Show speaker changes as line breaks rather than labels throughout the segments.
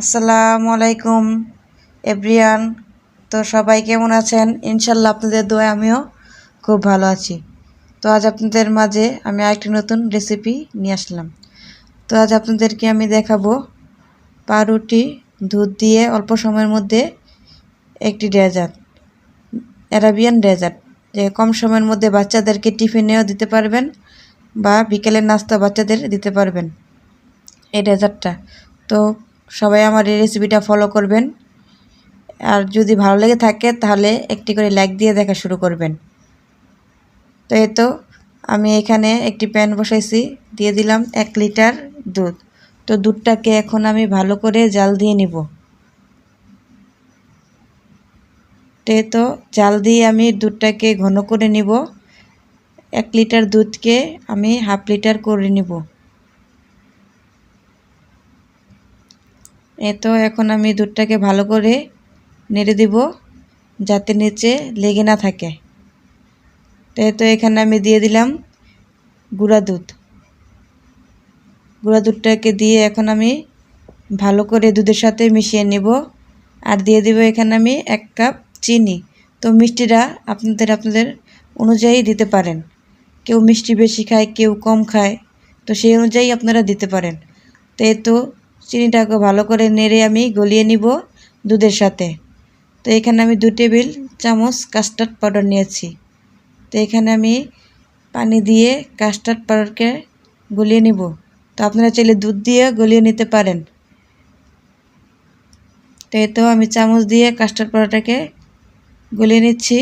আসসালামু আলাইকুম, এভরিয়ান। তো সবাই কেমন আছেন? ইনশাল্লাহ আপনাদের দোয়া আমিও খুব ভালো আছি। তো আজ আপনাদের মাঝে আমি আরেকটি নতুন রেসিপি নিয়ে আসলাম। তো আজ আপনাদেরকে আমি দেখাবো পাউরুটি, দুধ দিয়ে অল্প সময়ের মধ্যে একটি ডেজার্ট, অ্যারাবিয়ান ডেজার্ট। যে কম সময়ের মধ্যে বাচ্চাদেরকে টিফিনেও দিতে পারবেন বা বিকেলের নাস্তা বাচ্চাদের দিতে পারবেন এই ডেজার্টটা। তো সবাই আমার এই রেসিপিটা ফলো করবেন। আর যদি ভালো লেগে থাকে, তাহলে একটি করে লাইক দিয়ে দেখা শুরু করবেন। তো এই তো, আমি এখানে একটি প্যান বসাইছি, দিয়ে দিলাম এক লিটার দুধ। তো দুধটাকে এখন আমি ভালো করে জাল দিয়ে নিব। তো তো, জাল দিয়ে আমি দুধটাকে ঘন করে নিব। এক লিটার দুধকে আমি হাফ লিটার করে নিব। তো এখন আমি দুধটাকে ভালো করে নেড়ে দিব, যাতে নিচে লেগে না থাকে। তো এই তো এখানে আমি দিয়ে দিলাম গুঁড়া দুধ। গুঁড়া দুধটাকে দিয়ে এখন আমি ভালো করে দুধের সাথে মিশিয়ে নেব। আর দিয়ে দিব এখানে আমি এক কাপ চিনি। তো মিষ্টিটা আপনাদের আপনাদের অনুযায়ী দিতে পারেন। কেউ মিষ্টি বেশি খায়, কেউ কম খায়, তো সেই অনুযায়ী আপনারা দিতে পারেন। তো এই তো চিনিটাকে ভালো করে নেড়ে আমি গলিয়ে নিব দুধের সাথে। তো এখানে আমি দু টেবিল চামচ কাস্টার্ড পাউডার নিয়েছি। তো এখানে আমি পানি দিয়ে কাস্টার্ড পাউডারকে গলিয়ে নিব। তো আপনারা চাইলে দুধ দিয়ে গলিয়ে নিতে পারেন। তো তো আমি চামচ দিয়ে কাস্টার্ড পাউডারটাকে গলিয়ে নিচ্ছি।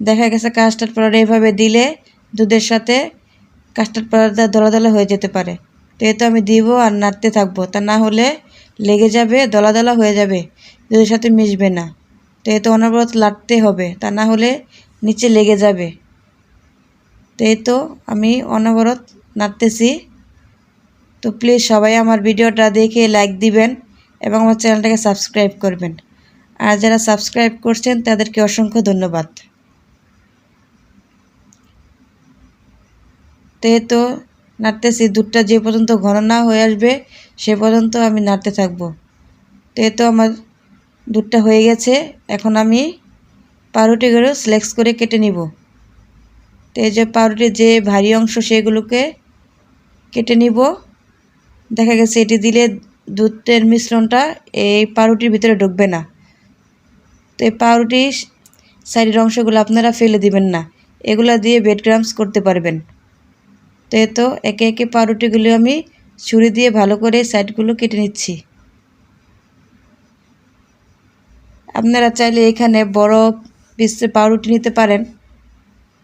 দেখা গেছে কাস্টার্ড পাউডার এইভাবে দিলে দুধের সাথে কাস্টার্ড পাউডারটা দলা দলা হয়ে যেতে পারে। তো এ তো আমি দিব আর নাড়তে থাকব। তা না হলে লেগে যাবে দলা দলা হয়ে যাবে দুধের সাথে মিশবে না। তো এ তো অনবরত লাড়তে হবে, তা না হলে নিচে লেগে যাবে। তো এই তো আমি অনবরত নাড়তেছি। তো প্লিজ সবাই আমার ভিডিওটা দেখে লাইক দিবেন এবং আমার চ্যানেলটাকে সাবস্ক্রাইব করবেন। আর যারা সাবস্ক্রাইব করছেন তাদেরকে অসংখ্য ধন্যবাদ। তো এই তো, নাড়তেছি। দুধটা যে পর্যন্ত ঘন না হয়ে আসবে, সে পর্যন্ত আমি নাড়তে থাকব। তো এই তো আমার দুধটা হয়ে গেছে। এখন আমি পাউরুটিগুলো সিলেক্ট করে কেটে নিব। তো এই যে পাউরুটির যে ভারী অংশ, সেগুলোকে কেটে নিব। দেখা গেছে এটি দিলে দুধের মিশ্রণটা এই পাউরুটির ভিতরে ঢুকবে না। তো এই পাউরুটির সাইডের অংশগুলো আপনারা ফেলে দিবেন না। এগুলো দিয়ে বেড গ্রামস করতে পারবেন। তো এ তো, একে একে পাউরুটিগুলো আমি ছুরি দিয়ে ভালো করে সাইডগুলো কেটে নিচ্ছি। আপনারা চাইলে এখানে বড় পিসের পাউরুটি নিতে পারেন।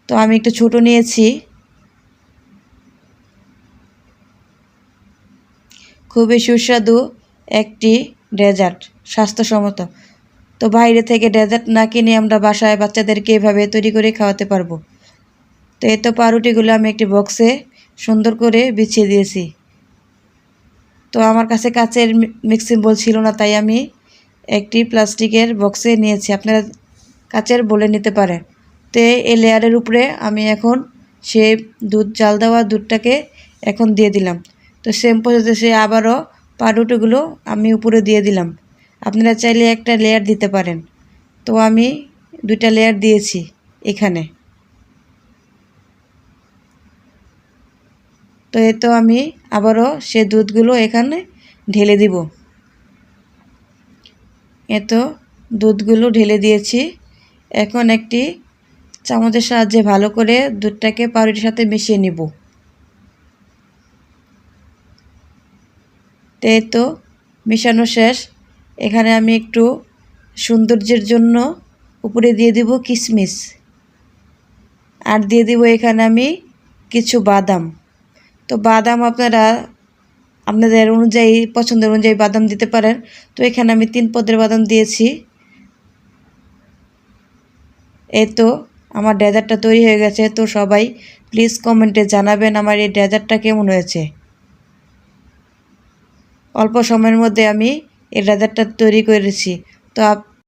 তো আমি একটু ছোট নিয়েছি। খুবই সুস্বাদু একটি ডেজার্ট, স্বাস্থ্যসম্মত। তো বাইরে থেকে ডেজার্ট না কিনে আমরা বাসায় বাচ্চাদেরকে এভাবে তৈরি করে খাওয়াতে পারব। তো এই তো পাউরুটিগুলো আমি একটি বক্সে সুন্দর করে বিছিয়ে দিয়েছি। তো আমার কাছে কাচের মিক্সিং বল ছিল না, তাই আমি একটি প্লাস্টিকের বক্সে নিয়েছি। আপনারা কাচের বলে নিতে পারেন। তো এই লেয়ারের উপরে আমি এখন সে দুধ, জাল দেওয়া দুধটাকে এখন দিয়ে দিলাম। তো সেম পদ্ধতি সে আবারও পাউরুটিগুলো আমি উপরে দিয়ে দিলাম। আপনারা চাইলে একটা লেয়ার দিতে পারেন। তো আমি দুইটা লেয়ার দিয়েছি এখানে। তো এ তো আমি আবারও সে দুধগুলো এখানে ঢেলে দিব। এ তো দুধগুলো ঢেলে দিয়েছি। এখন একটি চামচের সাহায্যে ভালো করে দুধটাকে পাউরুটির সাথে মিশিয়ে নিব। তো তো মেশানো শেষ। এখানে আমি একটু সৌন্দর্যের জন্য উপরে দিয়ে দিব কিশমিশ আর দিয়ে দিব এখানে আমি কিছু বাদাম। তো বাদাম আপনারা আপনাদের অনুযায়ী, পছন্দের অনুযায়ী বাদাম দিতে পারেন। তো এখানে আমি তিন পদের বাদাম দিয়েছি। এই তো আমার ডেজার্টটা তৈরি হয়ে গেছে। তো সবাই প্লিজ কমেন্টে জানাবেন আমার এই ডেজার্টটা কেমন হয়েছে। অল্প সময়ের মধ্যে আমি এই ডেজার্টটা তৈরি করেছি। তো